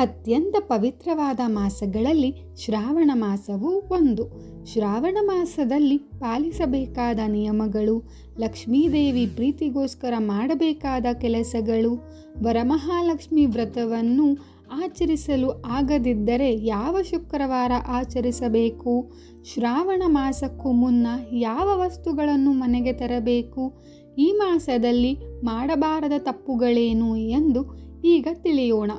ಅತ್ಯಂತ ಪವಿತ್ರವಾದ ಮಾಸಗಳಲ್ಲಿ ಶ್ರಾವಣ ಮಾಸವು ಒಂದು. ಶ್ರಾವಣ ಮಾಸದಲ್ಲಿ ಪಾಲಿಸಬೇಕಾದ ನಿಯಮಗಳು, ಲಕ್ಷ್ಮೀದೇವಿ ಪ್ರೀತಿಗೋಸ್ಕರ ಮಾಡಬೇಕಾದ ಕೆಲಸಗಳು, ವರಮಹಾಲಕ್ಷ್ಮಿ ವ್ರತವನ್ನು ಆಚರಿಸಲು ಆಗದಿದ್ದರೆ ಯಾವ ಶುಕ್ರವಾರ ಆಚರಿಸಬೇಕು, ಶ್ರಾವಣ ಮಾಸಕ್ಕೂ ಮುನ್ನ ಯಾವ ವಸ್ತುಗಳನ್ನು ಮನೆಗೆ ತರಬೇಕು, ಈ ಮಾಸದಲ್ಲಿ ಮಾಡಬಾರದ ತಪ್ಪುಗಳೇನು ಎಂದು ಈಗ ತಿಳಿಯೋಣ.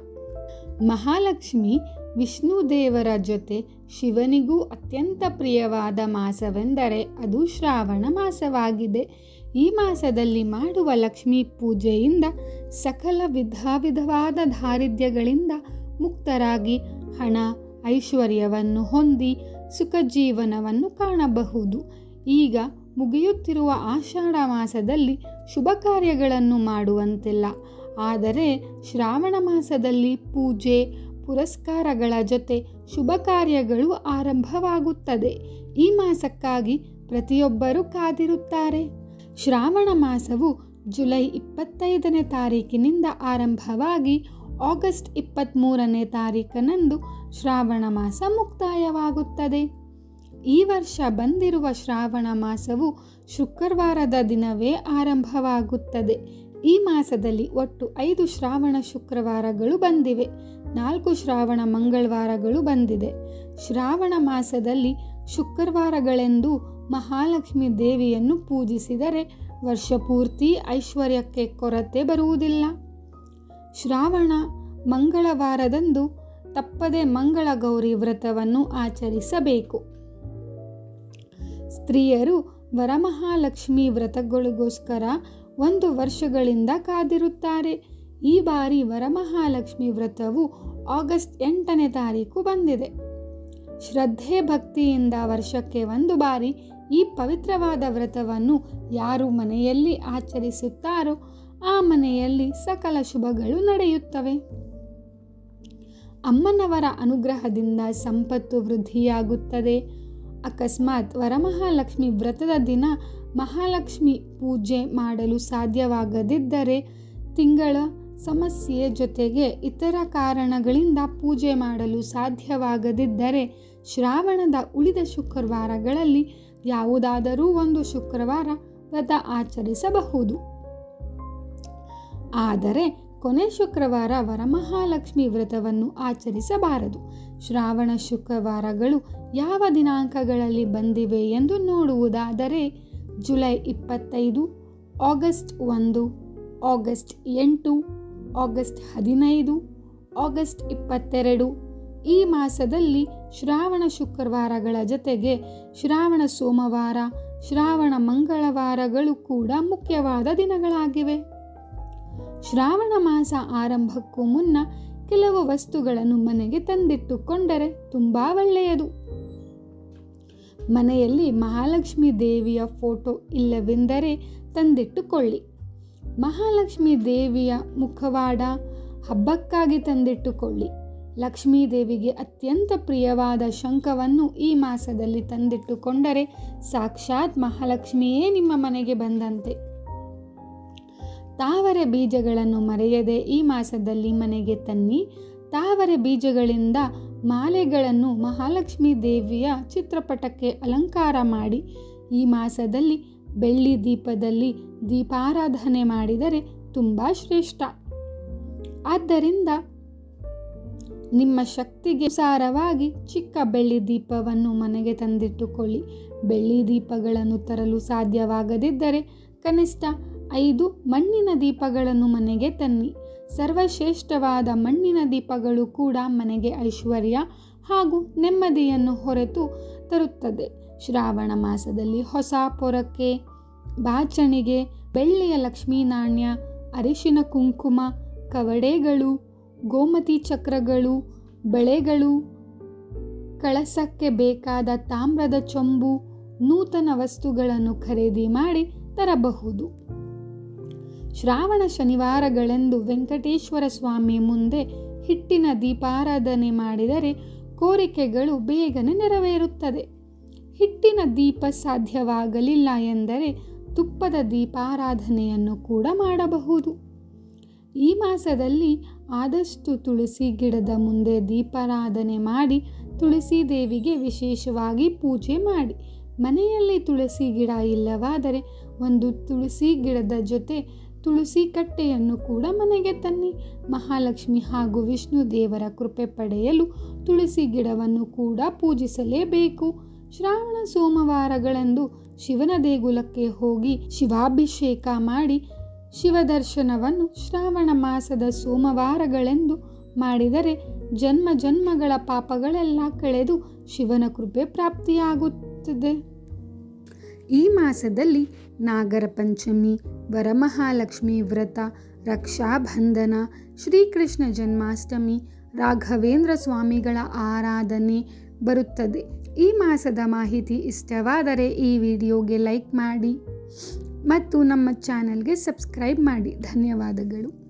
ಮಹಾಲಕ್ಷ್ಮಿ ವಿಷ್ಣು ದೇವರ ಜೊತೆ ಶಿವನಿಗೂ ಅತ್ಯಂತ ಪ್ರಿಯವಾದ ಮಾಸವೆಂದರೆ ಅದು ಶ್ರಾವಣ ಮಾಸವಾಗಿದೆ. ಈ ಮಾಸದಲ್ಲಿ ಮಾಡುವ ಲಕ್ಷ್ಮೀ ಪೂಜೆಯಿಂದ ಸಕಲ ವಿಧ ವಿಧವಾದ ದಾರಿದ್ರ್ಯಗಳಿಂದ ಮುಕ್ತರಾಗಿ ಹಣ, ಐಶ್ವರ್ಯವನ್ನು ಹೊಂದಿ ಸುಖ ಜೀವನವನ್ನು ಕಾಣಬಹುದು. ಈಗ ಮುಗಿಯುತ್ತಿರುವ ಆಷಾಢ ಮಾಸದಲ್ಲಿ ಶುಭ ಕಾರ್ಯಗಳನ್ನು ಮಾಡುವಂತಿಲ್ಲ. ಆದರೆ ಶ್ರಾವಣ ಮಾಸದಲ್ಲಿ ಪೂಜೆ, ಪುರಸ್ಕಾರಗಳ ಜೊತೆ ಶುಭ ಕಾರ್ಯಗಳು ಆರಂಭವಾಗುತ್ತದೆ. ಈ ಮಾಸಕ್ಕಾಗಿ ಪ್ರತಿಯೊಬ್ಬರೂ ಕಾದಿರುತ್ತಾರೆ. ಶ್ರಾವಣ ಮಾಸವು ಜುಲೈ ಇಪ್ಪತ್ತೈದನೇ ತಾರೀಕಿನಿಂದ ಆರಂಭವಾಗಿ ಆಗಸ್ಟ್ ಇಪ್ಪತ್ತ್ಮೂರನೇ ತಾರೀಕಿನಂದು ಶ್ರಾವಣ ಮಾಸ ಮುಕ್ತಾಯವಾಗುತ್ತದೆ. ಈ ವರ್ಷ ಬಂದಿರುವ ಶ್ರಾವಣ ಮಾಸವು ಶುಕ್ರವಾರದ ದಿನವೇ ಆರಂಭವಾಗುತ್ತದೆ. ಈ ಮಾಸದಲ್ಲಿ ಒಟ್ಟು ಐದು ಶ್ರಾವಣ ಶುಕ್ರವಾರಗಳು ಬಂದಿವೆ. ನಾಲ್ಕು ಶ್ರಾವಣ ಮಂಗಳವಾರಗಳು ಬಂದಿದೆ. ಶ್ರಾವಣ ಮಾಸದಲ್ಲಿ ಶುಕ್ರವಾರಗಳೆಂದು ಮಹಾಲಕ್ಷ್ಮಿ ದೇವಿಯನ್ನು ಪೂಜಿಸಿದರೆ ವರ್ಷಪೂರ್ತಿ ಐಶ್ವರ್ಯಕ್ಕೆ ಕೊರತೆ ಬರುವುದಿಲ್ಲ. ಶ್ರಾವಣ ಮಂಗಳವಾರದಂದು ತಪ್ಪದೆ ಮಂಗಳ ಗೌರಿ ವ್ರತವನ್ನು ಆಚರಿಸಬೇಕು. ಸ್ತ್ರೀಯರು ವರಮಹಾಲಕ್ಷ್ಮಿ ವ್ರತಗಳಿಗೋಸ್ಕರ ಒಂದು ವರ್ಷಗಳಿಂದ ಕಾದಿರುತ್ತಾರೆ. ಈ ಬಾರಿ ವರಮಹಾಲಕ್ಷ್ಮಿ ವ್ರತವು ಆಗಸ್ಟ್ ಎಂಟನೇ ತಾರೀಕು ಬಂದಿದೆ. ಶ್ರದ್ಧೆ ಭಕ್ತಿಯಿಂದ ವರ್ಷಕ್ಕೆ ಒಂದು ಬಾರಿ ಈ ಪವಿತ್ರವಾದ ವ್ರತವನ್ನು ಯಾರು ಮನೆಯಲ್ಲಿ ಆಚರಿಸುತ್ತಾರೋ ಆ ಮನೆಯಲ್ಲಿ ಸಕಲ ಶುಭಗಳು ನಡೆಯುತ್ತವೆ. ಅಮ್ಮನವರ ಅನುಗ್ರಹದಿಂದ ಸಂಪತ್ತು ವೃದ್ಧಿಯಾಗುತ್ತದೆ. ಅಕಸ್ಮಾತ್ ವರಮಹಾಲಕ್ಷ್ಮಿ ವ್ರತದ ದಿನ ಮಹಾಲಕ್ಷ್ಮಿ ಪೂಜೆ ಮಾಡಲು ಸಾಧ್ಯವಾಗದಿದ್ದರೆ ತಿಂಗಳ ಸಮಸ್ಯೆ ಜೊತೆಗೆ ಇತರ ಕಾರಣಗಳಿಂದ ಪೂಜೆ ಮಾಡಲು ಸಾಧ್ಯವಾಗದಿದ್ದರೆ ಶ್ರಾವಣದ ಉಳಿದ ಶುಕ್ರವಾರಗಳಲ್ಲಿ ಯಾವುದಾದರೂ ಒಂದು ಶುಕ್ರವಾರ ವ್ರತ ಆಚರಿಸಬಹುದು. ಆದರೆ ಕೊನೆ ಶುಕ್ರವಾರ ವರಮಹಾಲಕ್ಷ್ಮಿ ವ್ರತವನ್ನು ಆಚರಿಸಬಾರದು. ಶ್ರಾವಣ ಶುಕ್ರವಾರಗಳು ಯಾವ ದಿನಾಂಕಗಳಲ್ಲಿ ಬಂದಿವೆ ಎಂದು ನೋಡುವುದಾದರೆ ಜುಲೈ ಇಪ್ಪತ್ತೈದು, ಆಗಸ್ಟ್ ಒಂದು, ಆಗಸ್ಟ್ ಎಂಟು, ಆಗಸ್ಟ್ ಹದಿನೈದು, ಆಗಸ್ಟ್ ಇಪ್ಪತ್ತೆರಡು. ಈ ಮಾಸದಲ್ಲಿ ಶ್ರಾವಣ ಶುಕ್ರವಾರಗಳ ಜೊತೆಗೆ ಶ್ರಾವಣ ಸೋಮವಾರ, ಶ್ರಾವಣ ಮಂಗಳವಾರಗಳು ಕೂಡ ಮುಖ್ಯವಾದ ದಿನಗಳಾಗಿವೆ. ಶ್ರಾವಣ ಮಾಸ ಆರಂಭಕ್ಕೂ ಮುನ್ನ ಕೆಲವು ವಸ್ತುಗಳನ್ನು ಮನೆಗೆ ತಂದಿಟ್ಟುಕೊಂಡರೆ ತುಂಬ ಒಳ್ಳೆಯದು. ಮನೆಯಲ್ಲಿ ಮಹಾಲಕ್ಷ್ಮಿ ದೇವಿಯ ಫೋಟೋ ಇಲ್ಲವೆಂದರೆ ತಂದಿಟ್ಟುಕೊಳ್ಳಿ. ಮಹಾಲಕ್ಷ್ಮಿ ದೇವಿಯ ಮುಖವಾಡ ಹಬ್ಬಕ್ಕಾಗಿ ತಂದಿಟ್ಟುಕೊಳ್ಳಿ. ಲಕ್ಷ್ಮೀ ದೇವಿಗೆ ಅತ್ಯಂತ ಪ್ರಿಯವಾದ ಶಂಖವನ್ನು ಈ ಮಾಸದಲ್ಲಿ ತಂದಿಟ್ಟುಕೊಂಡರೆ ಸಾಕ್ಷಾತ್ ಮಹಾಲಕ್ಷ್ಮಿಯೇ ನಿಮ್ಮ ಮನೆಗೆ ಬಂದಂತೆ. ತಾವರೆ ಬೀಜಗಳನ್ನು ಮರೆಯದೆ ಈ ಮಾಸದಲ್ಲಿ ಮನೆಗೆ ತನ್ನಿ. ತಾವರೆ ಬೀಜಗಳಿಂದ ಮಾಲೆಗಳನ್ನು ಮಹಾಲಕ್ಷ್ಮಿ ದೇವಿಯ ಚಿತ್ರಪಟಕ್ಕೆ ಅಲಂಕಾರ ಮಾಡಿ. ಈ ಮಾಸದಲ್ಲಿ ಬೆಳ್ಳಿ ದೀಪದಲ್ಲಿ ದೀಪಾರಾಧನೆ ಮಾಡಿದರೆ ತುಂಬ ಶ್ರೇಷ್ಠ. ಆದ್ದರಿಂದ ನಿಮ್ಮ ಶಕ್ತಿಗೆ ಸಾರವಾಗಿ ಚಿಕ್ಕ ಬೆಳ್ಳಿ ದೀಪವನ್ನು ಮನೆಗೆ ತಂದಿಟ್ಟುಕೊಳ್ಳಿ. ಬೆಳ್ಳಿ ದೀಪಗಳನ್ನು ತರಲು ಸಾಧ್ಯವಾಗದಿದ್ದರೆ ಕನಿಷ್ಠ ಐದು ಮಣ್ಣಿನ ದೀಪಗಳನ್ನು ಮನೆಗೆ ತನ್ನಿ. ಸರ್ವಶ್ರೇಷ್ಠವಾದ ಮಣ್ಣಿನ ದೀಪಗಳು ಕೂಡ ಮನೆಗೆ ಐಶ್ವರ್ಯ ಹಾಗೂ ನೆಮ್ಮದಿಯನ್ನು ಹೊರತು ತರುತ್ತದೆ. ಶ್ರಾವಣ ಮಾಸದಲ್ಲಿ ಹೊಸ ಪೊರಕೆ, ಬಾಚಣಿಗೆ, ಬೆಳ್ಳಿಯ ಲಕ್ಷ್ಮೀ ನಾಣ್ಯ, ಅರಿಶಿನ ಕುಂಕುಮ, ಕವಡೆಗಳು, ಗೋಮತಿ ಚಕ್ರಗಳು, ಬಳೆಗಳು, ಕಳಸಕ್ಕೆ ಬೇಕಾದ ತಾಮ್ರದ ಚೊಂಬು, ನೂತನ ವಸ್ತುಗಳನ್ನು ಖರೀದಿ ಮಾಡಿ ತರಬಹುದು. ಶ್ರಾವಣ ಶನಿವಾರಗಳೆಂದು ವೆಂಕಟೇಶ್ವರ ಸ್ವಾಮಿ ಮುಂದೆ ಹಿಟ್ಟಿನ ದೀಪಾರಾಧನೆ ಮಾಡಿದರೆ ಕೋರಿಕೆಗಳು ಬೇಗನೆ ನೆರವೇರುತ್ತದೆ. ಹಿಟ್ಟಿನ ದೀಪ ಸಾಧ್ಯವಾಗಲಿಲ್ಲ ಎಂದರೆ ತುಪ್ಪದ ದೀಪಾರಾಧನೆಯನ್ನು ಕೂಡ ಮಾಡಬಹುದು. ಈ ಮಾಸದಲ್ಲಿ ಆದಷ್ಟು ತುಳಸಿ ಗಿಡದ ಮುಂದೆ ದೀಪಾರಾಧನೆ ಮಾಡಿ ತುಳಸಿ ದೇವಿಗೆ ವಿಶೇಷವಾಗಿ ಪೂಜೆ ಮಾಡಿ. ಮನೆಯಲ್ಲಿ ತುಳಸಿ ಗಿಡ ಇಲ್ಲವಾದರೆ ಒಂದು ತುಳಸಿ ಗಿಡದ ಜೊತೆ ತುಳಸಿ ಕಟ್ಟೆಯನ್ನು ಕೂಡ ಮನೆಗೆ ತನ್ನಿ. ಮಹಾಲಕ್ಷ್ಮಿ ಹಾಗೂ ವಿಷ್ಣು ದೇವರ ಕೃಪೆ ಪಡೆಯಲು ತುಳಸಿ ಗಿಡವನ್ನು ಕೂಡ ಪೂಜಿಸಲೇಬೇಕು. ಶ್ರಾವಣ ಸೋಮವಾರಗಳಂದು ಶಿವನ ದೇಗುಲಕ್ಕೆ ಹೋಗಿ ಶಿವಾಭಿಷೇಕ ಮಾಡಿ ಶಿವದರ್ಶನವನ್ನು ಶ್ರಾವಣ ಮಾಸದ ಸೋಮವಾರಗಳೆಂದು ಮಾಡಿದರೆ ಜನ್ಮ ಜನ್ಮಗಳ ಪಾಪಗಳೆಲ್ಲ ಕಳೆದು ಶಿವನ ಕೃಪೆ ಪ್ರಾಪ್ತಿಯಾಗುತ್ತದೆ. ಈ ಮಾಸದಲ್ಲಿ ನಾಗರ ಪಂಚಮಿ ವರಮಹಾಲಕ್ಷ್ಮಿ ವ್ರತ, ರಕ್ಷಾಬಂಧನ, ಶ್ರೀಕೃಷ್ಣ ಜನ್ಮಾಷ್ಟಮಿ, ರಾಘವೇಂದ್ರ ಸ್ವಾಮಿಗಳ ಆರಾಧನೆ ಬರುತ್ತದೆ. ಈ ಮಾಸದ ಮಾಹಿತಿ ಇಷ್ಟವಾದರೆ ಈ ವಿಡಿಯೋಗೆ ಲೈಕ್ ಮಾಡಿ ಮತ್ತು ನಮ್ಮ ಚಾನಲ್ಗೆ ಸಬ್ಸ್ಕ್ರೈಬ್ ಮಾಡಿ. ಧನ್ಯವಾದಗಳು.